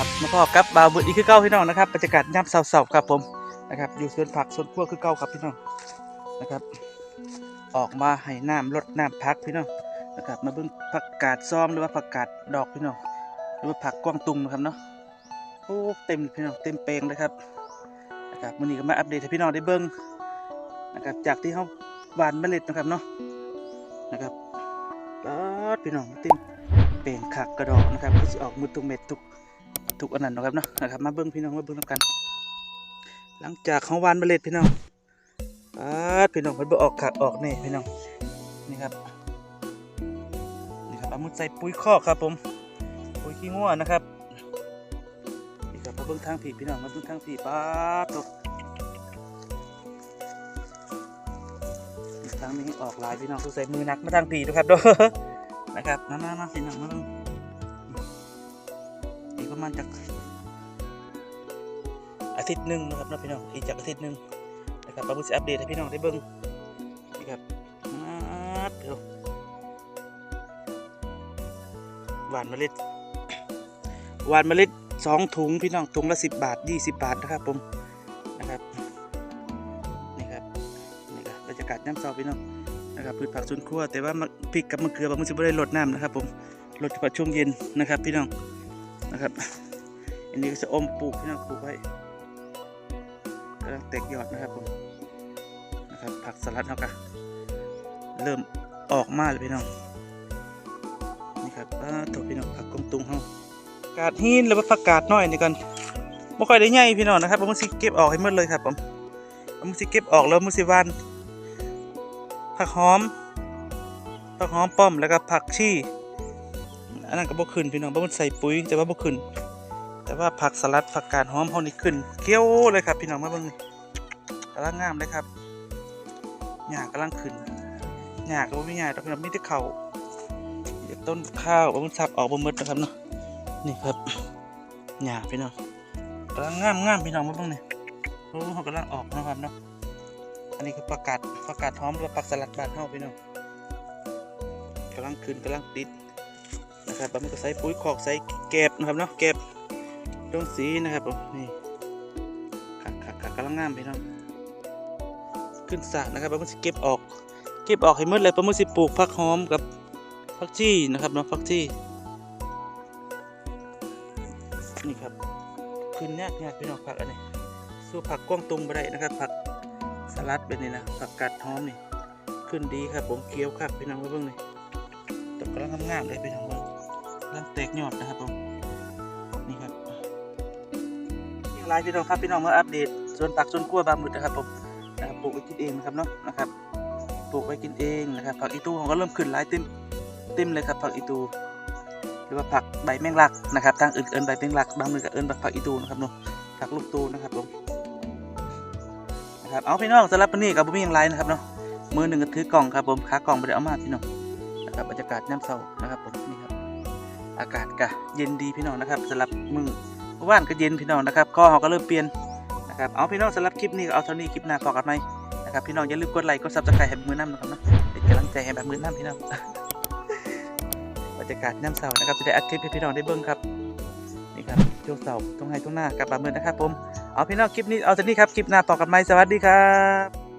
มาพอกับบาวบุตรอีกคือเก้าพี่น้องนะครับบรรยากาศย่ำเสาๆครับผมนะครับ อยู่สวนผักสวนครัวคือเก้าครับพี่น้องนะครับ ออกมาให้น้ำลดน้ำพักพี่น้องนะครับ มาเบิ่งผักกาดซ้อมหรือว่าผักกาดดอกพี่น้องหรือว่าผักกวางตุงนะครับเนาะโอ้เต็มพี่น้องเต็มเปลงเลยครับนะครับวันนี้ก็มาอัปเดตให้พี่น้องได้เบิ่งนะครับจากที่เขาหวานเมล็ดนะครับเนาะนะครับปาดพี่น้องเต็มเปลงขักกระดอกนะครับก็จะออกมือตุงเม็ดทุก ทุกอันนั้นนะครับเนาะนะครับ มาเบิ่งพี่น้องมาเบิ่งนำกัน หลังจากเขาหวานเมล็ดพี่น้องปาดพี่น้องเพิ่นบ่ออกขักออกนี่พี่น้องนี่ครับนี่ครับเอามาใส่ปุ๋ยคอกครับผมปุ๋ยขี้งัวนะครับนี่ครับมาเบิ่งทางผีพี่น้องมาเบิ่งทางผีปาดตกทางนี้ออกลายพี่น้องต้องใส่มือหนักมาทางผีดูครับเด้อนะครับมามามาพี่น้องมาเบิ่งอีก ประมาณจากอาทิตย์หนึ่งนะครับนะพี่น้องอีกจากอาทิตย์หนึ่งนะครับเราจะอัปเดตให้พี่น้องได้เบิ่งนี่ครับมาดเดียวหวานเมล็ดหวานเมล็ดสองถุงพี่น้องถุงละสิบบาทยี่สิบบาทนะครับผมนะครับนี่ครับนี่ครับบรรยากาศน้ำเศร้าพี่น้องนะครับพืชผักสวนครัวแต่ว่าพริกกับมะเขือบางมันจะไม่ได้ลดน้ำนะครับผมลดเฉพาะช่วงเย็นนะครับพี่น้อง นะครับ อันนี้ก็จะอมปลูกพี่น้องปลูกไว้กำลังแตกยอดนะครับผมนะครับผักสลัดเนาะกะเริ่มออกมาเลยพี่น้องนี่ครับอ่าตัวพี่น้องผักกงตุงเฮากาดหินหรือว่าผักกาดน้อยนี่กันไม่ค่อยได้ใหญ่พี่น้องนะครับผมสิเก็บออกให้หมดเลยครับผมผมสิเก็บออกแล้วผมสิวานผักหอมผักหอมป้อมแล้วก็ผักชี อันนั้นก็บ่ขึ้นพี่น้องบ่มันใส่ปุ๋ยแต่ว่าบ่ขึ้น แต่ว่าผักสลัดผักกาดหอมเขานี่ขึ้นเกี้ยวเลยครับ พี่น้องมาเบิ่งนี่กำลังงามเลยครับหญ้ากำลังขึ้นหญ้าก็บ่มีหญ้าดอกพี่น้องมีแต่เขาวต้นข้าวมันสับออกบ่หมดนะครับเนาะนี่ครับหญ้าพี่น้องกำลังงามงามพี่น้องมาเบิ่งนี่โอ้เขากำลังออกนะครับเนาะอันนี้คือผักกาดผักกาดหอมหรือผักสลัดบ้านเฮาพี่น้องกำลังขึ้นกำลังติด นะครับแล้วมันก็ใส่ปุ๋ยคอกใส่แกบนะครับเนาะแกบตรงสีนะครับผมนี่ขักขักขักกำลังงามไปน้องขึ้นสระนะครับปลามึกสิเก็บออกเก็บออกให้หมดเลยปลามึกสิปลูกผักหอมกับผักชีนะครับเนาะผักชีนี่ครับขึ้นยากยากพี่น้องผักอันนี้สู้ผักกว้างตรงไปได้นะครับผักสลัดแบบนี้นะผักกาดหอมนี่ขึ้นดีครับผมเคี้ยวครับพี่น้องเบิ่งนี่ตกกำลังงามๆเลยพี่น้องเบิ่งกำลังแตกยอดนะครับผมนี่ครับยังไลฟ์พี่น้องครับพี่น้องมาอัปเดตสวนผักสวนครัวบางมืดนะครับผมนะครับปลูกไว้กินเองนะครับเนาะนะครับปลูกไว้กินเองนะครับ ผักอีตูของก็เริ่มขึ้นหลายเต็มเต็มเลยครับผักอีตูหรือว่าผักใบแมงลักนะครับทางอื่นเอินใบแมงลักบางมือก็เอินผักอีตูนะครับเนาะผักลูกตูนะครับผมนะครับเอาพี่น้องสำหรับวันนี้กับบุ้มีอย่างไรนะครับเนาะมือหนึ่งก็ถือกล่องครับผมขากล่องไปได้เอามาพี่น้องนะครับบรรยากาศน้ำเศร้านะครับผมนี่ครับ อากาศก็เย็นดีพี่น้องนะครับสำหรับมือว่านก็เย็นพี่น้องนะครับข้อเขาก็เริ่มเปลี่ยนนะครับเอาพี่น้องสำหรับคลิปนี้ก็เอาเท่านี้คลิปหน้าพอกันไหมนะครับพี่น้องอย่าลืมกดไลค์กดซับสไครต์ให้มือน้ำนะครับนะเป็นกำลังใจให้แบบมือน้ำพี่น้องบรรยากาศน้ำเสานะครับจะได้อัดคลิปให้พี่น้องได้เบิ่งครับนี่ครับช่วงเสาร์ตรงไห้ตรงหน้ากับแบบมือนะครับผมเอาพี่น้องคลิปนี้เอาเท่านี้ครับคลิปหน้าต่อกันไหมสวัสดีครับ